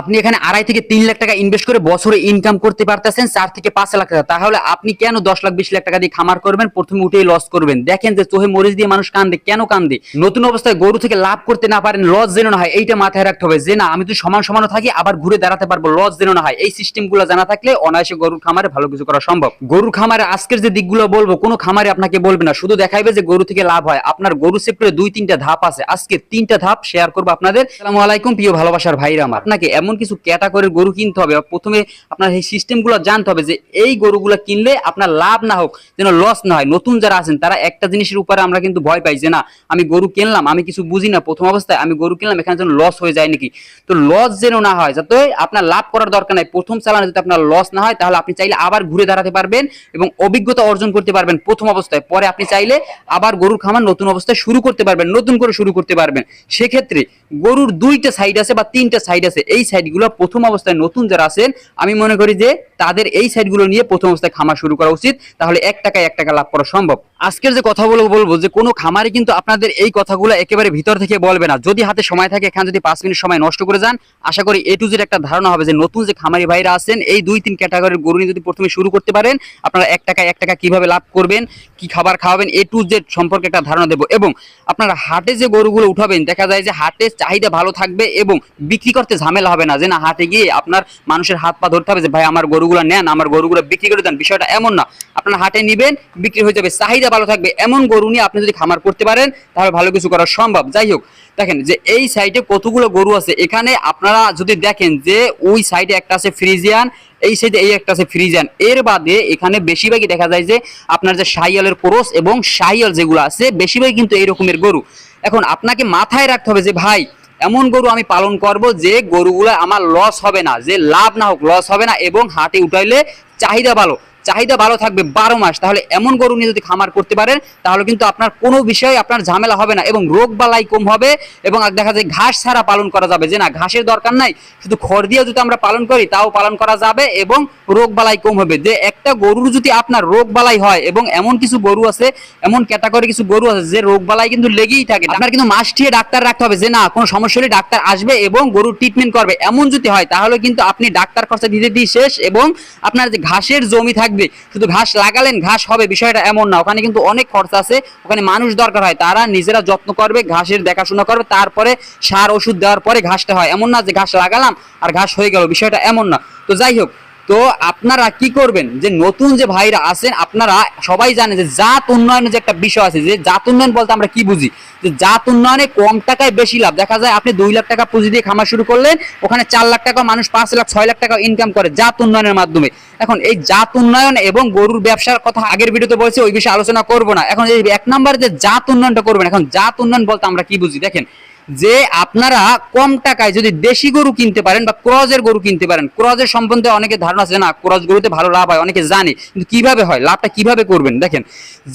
আপনি এখানে আড়াই থেকে তিন লাখ টাকা ইনভেস্ট করে বছরে ইনকাম করতে পারতেছেন, চার থেকে পাঁচ লাখ টাকা। তাহলে আপনি কেন দশ লাখ, বিশ লাখ টাকা দিয়ে খামার করবেন? প্রথমে উঠেই লস করবেন। দেখেন যে চোহে মরিচ দিয়ে মানুষ কান্দে, কেন কান্দে? নতুন অবস্থায় গরু থেকে লাভ করতে না পারেন লস যেন না হয়, এইটা মাথায় রাখতে হবে। যে না, আমি তো সমান সমান থাকি, আবার ঘুরে দাঁড়াতে পারব লস যেন না হয়। এই সিস্টেমগুলো জানা থাকলে অনায়াসে গরুর খামারে ভালো কিছু করা সম্ভব। গরুর খামারে আজকের যে দিকগুলো বলব, কোনো খামারে আপনাকে বলবে না, শুধু দেখাইবে যে গরু থেকে লাভ হয়। আপনার গরু সেক্টরে দুই, তিনটা ধাপ আছে। আজকে তিনটা ধাপ শেয়ার করব আপনাদের। আসসালামু আলাইকুম, প্রিয় ভালোবাসার ভাইরা আমার। আপনাকে এমন কিছু ক্যাটাগরির গরু কিনতে হবে প্রথমে আপনার এই সিস্টেমগুলো জানতে হবে যে এই গরুগুলো কিনলে আপনার লাভ না হোক, যেন লস না হয়। নতুন যারা আছেন, তারা একটা জিনিসের উপরে আমরা কিন্তু ভয় পাই যে না, আমি গরু কিনলাম, আমি কিছু বুঝি না, প্রথম অবস্থায় আমি গরু কিনলাম, এখানে যেন লস হয়ে যায় নাকি? তো লস যেন না হয়, যাতে আপনার লাভ করার দরকার নাই। প্রথম চালানে যদি আপনার লস না হয়, তাহলে আপনি চাইলে আবার ঘুরে দাঁড়াতে পারবেন এবং অভিজ্ঞতা অর্জন করতে পারবেন প্রথম অবস্থায়। পরে আপনি চাইলে আবার গরুর খামার নতুন অবস্থায় শুরু করতে পারবেন, নতুন করে শুরু করতে পারবেন। সেক্ষেত্রে গরুর দুইটা সাইড আছে বা তিনটা সাইড আছে। এই সাইডগুলো প্রথম অবস্থায় নতুন যারা আছেন, আমি মনে করি যে তাদের এই সাইডগুলো নিয়ে প্রথম অবস্থায় খামার শুরু করা উচিত। তাহলে এক টাকায় এক টাকা লাভ করা সম্ভব। আজকের যে কথাগুলো বলব যে কোনো খামারে কিন্তু আপনাদের এই কথাগুলো একেবারে ভিতর থেকে বলবে না। যদি হাতে সময় থাকে, এখানে যদি পাঁচ মিনিট সময় নষ্ট করে যান, আশা করি এ টু জেড একটা ধারণা হবে যে নতুন যে খামারি ভাইরা আছেন, এই দুই তিন ক্যাটাগরির গরু নিয়ে যদি প্রথমে শুরু করতে পারেন, আপনারা এক টাকায় এক টাকা কীভাবে লাভ করবেন, কি খাবার খাওয়াবেন, এ টু জেড সম্পর্কে একটা ধারণা দেবো। এবং আপনারা হাটে যে গরুগুলো উঠাবেন, দেখা যায় যে হাটে চাহিদা ভালো থাকবে এবং বিক্রি করতে ঝামেলা না। যে না হাটে গিয়ে আপনার মানুষের হাত পা ধরতে হবে যে, ভাই, আমার গরুগুলো নেন, আমার গরুগুলো বিক্রি করে দেন। বিষয়টা এমন না। আপনার হাটে নিবেন, বিক্রি হয়ে যাবে, চাহিদা ভালো থাকবে। এমন গরু নিয়ে আপনি যদি খামার করতে পারেন, তাহলে ভালো কিছু করা সম্ভব। যাই হোক, দেখেন যে, এই সাইডে কতগুলো গরু আছে। এখানে আপনারা যদি দেখেন যে, ওই সাইডে একটা আছে ফ্রিজিয়ান, এই সাইডে এই একটা আছে ফ্রিজিয়ান। এর বাদে এখানে বেশিরভাগই দেখা যায় যে, আপনার যে শাহিয়ালের কোরস এবং শাহিয়াল যেগুলো আছে, বেশিরভাগই কিন্তু এই রকমের গরু। এখন আপনাকে মাথায় রাখতে হবে যে, ভাই এমন গরু আমি পালন করব যে গরুগুলো আমার লস হবে না, যে লাভ না হোক লস হবে না এবং হাটে উঠাইলে চাহিদা ভালো। চাহিদা ভালো থাকবে বারো মাস, তাহলে এমন গরু নিয়ে যদি খামার করতে পারেন, তাহলে কিন্তু আপনার কোনো বিষয়ে আপনার ঝামেলা হবে না এবং রোগ বালাই কম হবে এবং দেখা যায় ঘাস ছাড়া পালন করা যাবে। যে না, ঘাসের দরকার নাই, শুধু খড় দিয়ে যদি আমরা পালন করি, তাও পালন করা যাবে এবং রোগ বালাই কম হবে। যে একটা গরুর যদি আপনার রোগ বালাই হয় এবং এমন কিছু গরু আছে, এমন ক্যাটাগরি কিছু গরু আছে, যে রোগ বালাই কিন্তু লেগেই থাকে, আপনার কিন্তু মাস ঠিয়ে ডাক্তার রাখতে হবে যে না, কোনো সমস্যা হলে ডাক্তার আসবে এবং গরুর ট্রিটমেন্ট করবে। এমন যদি হয়, তাহলে কিন্তু আপনি ডাক্তার খরচা দিতে দিয়ে শেষ এবং আপনার যে ঘাসের জমি থাকবে শুধু ঘাস লাগালেন, ঘাস হবে, বিষয়টা এমন না। ওখানে কিন্তু অনেক খরচা আছে, ওখানে মানুষ দরকার হয়। তারা নিজেরা যত্ন করবে, ঘাসের দেখাশোনা করবে, তারপরে সার ওষুধ দেওয়ার পরে ঘাসটা হয়। এমন না যে ঘাস লাগালাম আর ঘাস হয়ে গেল, বিষয়টা এমন না। তো যাই হোক তো আপনারা কি করবেন? যে নতুন যে ভাইরা আছেন, আপনারা সবাই জানে যে জাত উন্নয়নের যে একটা বিষয় আছে, যে জাত উন্নয়ন বলতে আমরা কি বুঝি? যে জাত উন্নয়নে কম টাকায় বেশি লাভ। দেখা যায় আপনি দুই লাখ টাকা পুঁজি দিয়ে খামার শুরু করলেন, ওখানে চার লাখ টাকা মানুষ পাঁচ লাখ, ছয় লাখ টাকা ইনকাম করে জাত উন্নয়নের মাধ্যমে। এখন এই জাত উন্নয়ন এবং গরুর ব্যবসার কথা আগের ভিডিওতে বলছি, ওই বিষয়ে আলোচনা করব না। এখন এই এক নম্বরে যে জাত উন্নয়নটা করবেন, এখন জাত উন্নয়ন বলতে আমরা কি বুঝি? দেখেন যে আপনারা কম টাকায় যদি দেশি গরু কিনতে পারেন বা ক্রজের গরু কিনতে পারেন ক্রজের সম্বন্ধে অনেকে ধারণা আছে না ক্রজ গরুতে ভালো লাভ হয়, অনেকে জানে, কিন্তু কীভাবে হয়, লাভটা কীভাবে করবেন? দেখেন,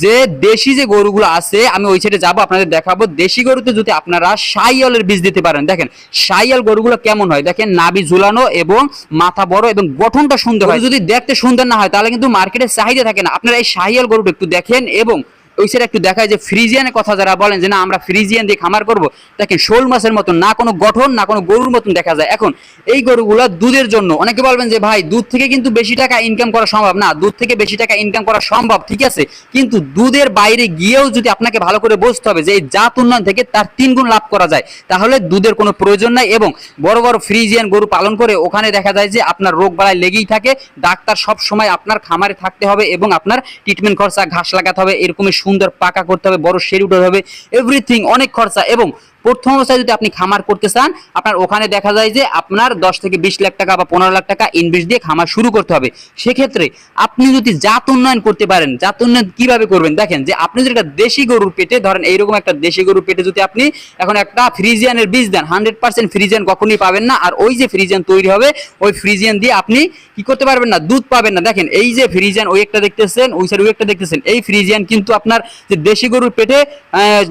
যে দেশি যে গরুগুলো আছে, আমি ওই সাইডে যাব, আপনাদের দেখাবো। দেশি গরুতে যদি আপনারা সাইয়ালের বীজ দিতে পারেন, দেখেন, সাইয়াল গরুগুলো কেমন হয়? দেখেন নাবি ঝুলানো এবং মাথা বড় এবং গঠনটা সুন্দর হয়। যদি দেখতে সুন্দর না হয়, তাহলে কিন্তু মার্কেটে চাহিদা থাকে না। আপনারা এই সাইয়াল গরুটা একটু দেখেন এবং ওই সাইড একটু দেখায় যে ফ্রিজিয়ানের কথা যারা বলেন যে না, আমরা ফ্রিজিয়ান দিয়ে খামার করব, দেখেন শোল মাছের মতন, না কোনো গঠন, না কোনো গরুর মতন দেখা যায়। এখন এই গরুগুলো দুধের জন্য, অনেকে বলবেন যে ভাই, দুধ থেকে কিন্তু বেশি টাকা ইনকাম করা সম্ভব না, দুধ থেকে বেশি টাকা ইনকাম করা সম্ভব, ঠিক আছে? কিন্তু দুধের বাইরে গিয়েও যদি আপনাকে ভালো করে বুঝতে হবে যে এই জাত উন্নয়ন থেকে তার তিন গুণ লাভ করা যায়, তাহলে দুধের কোনো প্রয়োজন নাই এবং বড় বড় ফ্রিজিয়ান গরু পালন করে ওখানে দেখা যায় যে আপনার রোগ বালাই লেগেই থাকে, ডাক্তার সব সময় আপনার খামারে থাকতে হবে এবং আপনার ট্রিটমেন্ট খরচা, ঘাস লাগাতে হবে, এরকমই সুন্দর পাকা করতে হবে বড় শেড উঠাতে হবে এভরিথিং অনেক খরচা। এবং প্রথম অবস্থায় যদি আপনি খামার করতে চান, আপনার ওখানে দেখা যায় যে আপনার দশ থেকে বিশ লাখ টাকা বা পনেরো লাখ টাকা ইনভেস্ট দিয়ে খামার শুরু করতে হবে। সেক্ষেত্রে আপনি যদি জাত উন্নয়ন করতে পারেন, জাত উন্নয়ন কীভাবে করবেন? দেখেন যে আপনি যদি একটা দেশি গরুর পেটে, ধরেন এইরকম একটা দেশি গরুর পেটে যদি আপনি এখন একটা ফ্রিজিয়ানের বীজ দেন হান্ড্রেড পার্সেন্ট ফ্রিজিয়ান কখনোই পাবেন না, আর ওই যে ফ্রিজিয়ান তৈরি হবে, ওই ফ্রিজিয়ান দিয়ে আপনি কি করতে পারবেন না, দুধ পাবেন না। দেখেন এই যে ফ্রিজিয়ান ওই একটা দেখতেছেন, ওই সাইড ওই একটা দেখতেছেন, এই ফ্রিজিয়ান কিন্তু আপনার যে দেশি গরুর পেটে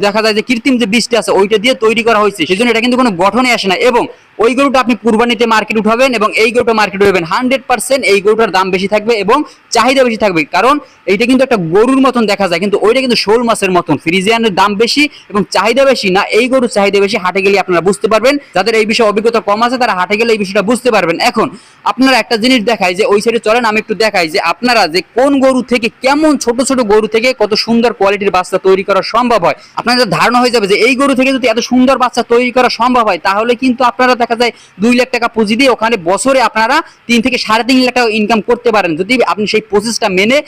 দেখা যায় যে কৃত্রিম যে বীজটা আছে, ওইটা দিয়ে তৈরি করা হয়েছে সেজন্য এটা কিন্তু কোনো গঠনে আসে না। এবং ওই গরুটা আপনি কুরবানিতে মার্কেট উঠাবেন এবং এই গরুটা মার্কেট উঠাবেন। হান্ড্রেড পার্সেন্ট এই গরুটার দাম বেশি থাকবে এবং চাহিদা বেশি থাকবে। কারণ এইটা কিন্তু একটা গরুর মতন দেখা যায়, কিন্তু ওইটা কিন্তু শোল মাছের মতন। ফ্রিজিয়ানের দাম বেশি এবং চাহিদা বেশি না, এই গরুর চাহিদা বেশি। হাটে গেলে আপনারা বুঝতে পারবেন, যাদের এই বিষয়ে অভিজ্ঞতা কম আছে তারা হাটে গেলে এই বিষয়টা বুঝতে পারবেন। এখন আপনারা একটা জিনিস দেখায় যে, ওই সাইডে চলেন, আমি একটু দেখাই যে, আপনারা যে কোন গরু থেকে কেমন ছোট ছোট গরু থেকে কত সুন্দর কোয়ালিটির বাচ্চা তৈরি করা সম্ভব হয়, আপনাদের ধারণা হয়ে যাবে যে, এই গরু থেকে যদি এত সুন্দর বাচ্চা তৈরি করা সম্ভব হয়, তাহলে কিন্তু আপনারা দেখা যায়, দুই লাখ টাকা পুঁজি দিয়ে ওখানে বছরে আপনারা তিন থেকে সাড়ে তিন লাখ টাকা ইনকাম করতে পারেন। যদি আপনি সেই প্রসেসটা মেনে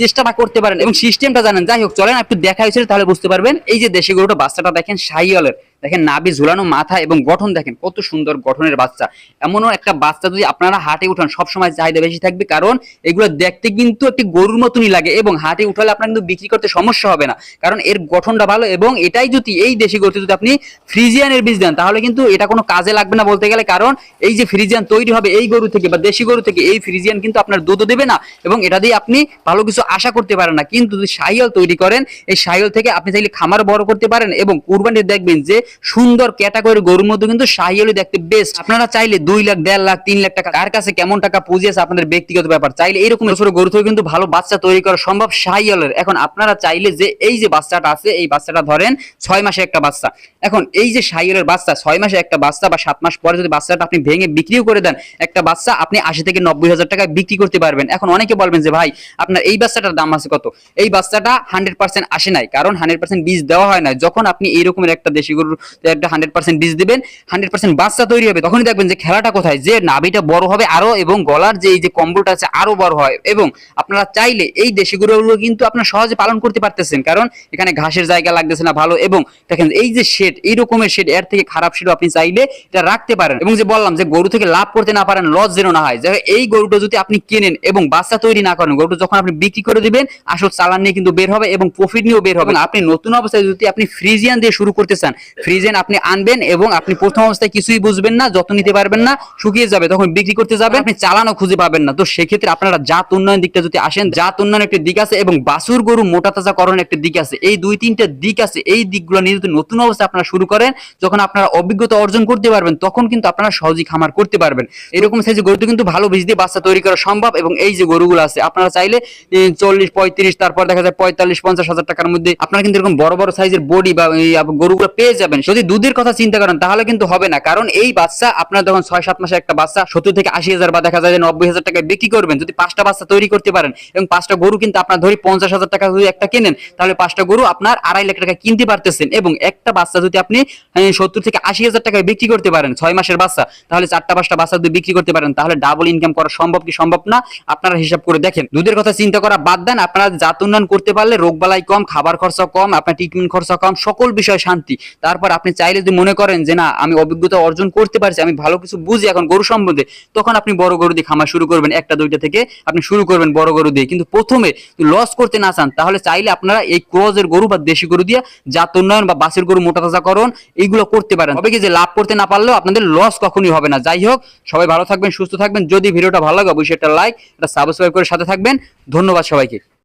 চেষ্টাটা করতে পারেন। এবং সিস্টেমটা জানেন, যাই হোক, চলেন, একটু দেখা হয়েছিল তাহলে বুঝতে পারবেন। এই যে দেশে গরুটা, বাচ্চাটা দেখেন সাইয়লের দেখেন নাভি ঝুলানো মাথা এবং গঠন দেখেন কত সুন্দর গঠনের বাচ্চা। এমনও একটা বাচ্চা যদি আপনারা হাটে উঠান, সবসময় চাহিদা বেশি থাকবে কারণ এগুলো দেখতে কিন্তু একটি গরুর মতনই লাগে এবং হাটে উঠালে আপনার কিন্তু বিক্রি করতে সমস্যা হবে না। কারণ এর গঠনটা ভালো এবং এটাই যদি এই দেশি গরুতে যদি আপনি ফ্রিজিয়ানের বীজ দেন, তাহলে কিন্তু এটা কোনো কাজে লাগবে না বলতে গেলে কারণ এই যে ফ্রিজিয়ান তৈরি হবে এই গরু থেকে বা দেশি গরু থেকে এই ফ্রিজিয়ান কিন্তু আপনার দুধও দেবে না এবং এটা দিয়ে আপনি ভালো কিছু আশা করতে পারেন না। কিন্তু যদি সাহিয়াল তৈরি করেন, এই সাহিয়াল থেকে আপনি চাইলে খামার বড় করতে পারেন এবং কুরবানিতে দেখবেন যে সুন্দর ক্যাটাগরি গরুর মধ্যে কিন্তু শাহিওয়ালি দেখতে বেস্ট আপনারা চাইলে দুই লাখ, দেড় লাখ, তিন লাখ টাকা, কার কাছে কেমন টাকা পুঁজি আছে আপনাদের ব্যক্তিগত ব্যাপার। চাইলে এরকম ছোট গরু থেকে কিন্তু ভালো বাচ্চা তৈরি করা সম্ভব শাহিওয়ালের এখন আপনারা চাইলে যে এই যে বাচ্চাটা আছে, এই বাচ্চাটা ধরেন ছয় মাসে একটা বাচ্চা। এখন এই যে শাহিওয়ালের বাচ্চা, ছয় মাসে একটা বাচ্চা বা সাত মাস পরে যদি বাচ্চাটা আপনি ভেঙে বিক্রিও করে দেন, একটা বাচ্চা আপনি আশি থেকে নব্বই হাজার টাকা বিক্রি করতে পারবেন। এখন অনেকে বলবেন যে, ভাই, আপনার এই বাচ্চাটার দাম আছে কত? এই বাচ্চাটা হান্ড্রেড পার্সেন্ট আসে নাই, কারণ হান্ড্রেড পার্সেন্ট বীজ দেওয়া হয় না যখন আপনি এইরকমের একটা দেশি গরুর একটা হান্ড্রেড পার্সেন্ট দিবেন হান্ড্রেড বাচ্চা তৈরি হবে, তখনই দেখবেন যে খেলাটা কোথায়, যে নাভিটা বড় হবে আরও এবং গলার যে এই যে কম্বলটা আছে আরও বড় হয় এবং আপনারা চাইলে এই কিন্তু সহজে পালন করতে পারতেছেন, কারণ এখানে ঘাসের জায়গা লাগতেছে না ভালো এবং দেখেন এই যে শেড, এই রকমের শেড এর থেকে খারাপ শেডও আপনি চাইলে এটা রাখতে পারেন এবং যে বললাম যে গরু থেকে লাভ করতে না পারেন, লস যেন না হয় এই গরুটা যদি আপনি কেনেন এবং বাচ্চা তৈরি না করেন, গরুটা যখন আপনি বিক্রি করে দিবেন, আসল চালান নিয়ে কিন্তু বের হবে এবং প্রফিট নিয়েও বের হবে। আপনি নতুন অবস্থায় যদি আপনি ফ্রিজিয়ান দিয়ে শুরু করতে চান ফ্রিজিয়ান আপনি আনবেন এবং আপনি প্রথম অবস্থায় কিছুই বুঝবেন না যত নিতে পারবেন না, শুকিয়ে যাবে, তখন বিক্রি করতে যাবেন, আপনি চালানো খুঁজে পাবেন না। তো সেক্ষেত্রে আপনারা জাত উন্নয়ন দিকটা যদি আসেন, জাত উন্নয়ন একটি দিক আছে এবং বাসুর গরু মোটা তাজা করণ একটি দিক আছে। এই দুই তিনটা দিক আছে, এই দিকগুলো নিয়ে যদি নতুন অবস্থায় আপনারা শুরু করেন, যখন আপনারা অভিজ্ঞতা অর্জন করতে পারবেন, তখন কিন্তু আপনারা সহজেই খামার করতে পারবেন। এরকম সাইজে গরুতে কিন্তু ভালো বীজ দিয়ে বাচ্চা তৈরি করা সম্ভব এবং এই যে গরুগুলো আছে, আপনারা চাইলে চল্লিশ, পঁয়ত্রিশ, তারপর দেখা যায় পঁয়তাল্লিশ, পঞ্চাশ হাজার টাকার মধ্যে আপনারা কিন্তু এরকম বড় বড় সাইজের বডি বা গরুগুলো পেয়ে যাবেন। যদি দুধের কথা চিন্তা করেন, তাহলে কিন্তু হবে না। কারণ এই বাচ্চা, আপনার যখন ছয়, সাত মাসে একটা বাচ্চা, সত্তর থেকে আশি হাজার বা দেখা যায় যে নব্বই হাজার টাকায় বিক্রি করবেন, যদি পাঁচটা বাচ্চা তৈরি করতে পারেন, এবং পাঁচটা গরু কিন্তু আপনার ধরি পঞ্চাশ হাজার টাকা যদি একটা কেনেন, তাহলে পাঁচটা গরু আপনার আড়াই লাখ টাকা কিনতে পারতেছেন। এবং একটা বাচ্চা যদি আপনি সত্তর থেকে আশি হাজার টাকায় বিক্রি করতে পারেন, ছয় মাসের বাচ্চা, তাহলে চারটা, পাঁচটা বাচ্চা যদি বিক্রি করতে পারেন, তাহলে ডাবল ইনকাম করা সম্ভব কি সম্ভব না? আপনারা হিসাব করে দেখেন। দুধের কথা চিন্তা করা বাদ দেন, আপনারা জাত উন্নয়ন করতে পারলে রোগ বালাই কম, খাবার খরচা কম, আপনার ট্রিটমেন্ট খরচা কম, সকল বিষয় শান্তি। তারপর আপনি চাইলে যদি মনে করেন যে না, আমি অভিজ্ঞতা অর্জন করতে পারছি, আমি ভালো কিছু বুঝি এখন গরু সম্বন্ধে, তখন আপনি বড় গরু দিয়ে খামার শুরু করবেন, একটা, দুইটা থেকে আপনি শুরু করবেন বড় গরু দিয়ে। কিন্তু প্রথমে লস করতে না চান, তাহলে চাইলে আপনারা এই ক্রোজের গরু বা দেশি গরু দিয়ে জাত উন্নয়ন বা বাসের গরু মোটা তাজাকরণ এইগুলো করতে পারেন। তবে কি যে লাভ করতে না পারলেও আপনাদের লস কখনোই হবে না। যাই হোক, সবাই ভালো থাকবেন, সুস্থ থাকবেন। যদি ভিডিওটা ভালো লাগে, অবশ্যই একটা লাইক একটা সাবস্ক্রাইব করে সাথে থাকবেন। ধন্যবাদ সবাইকে।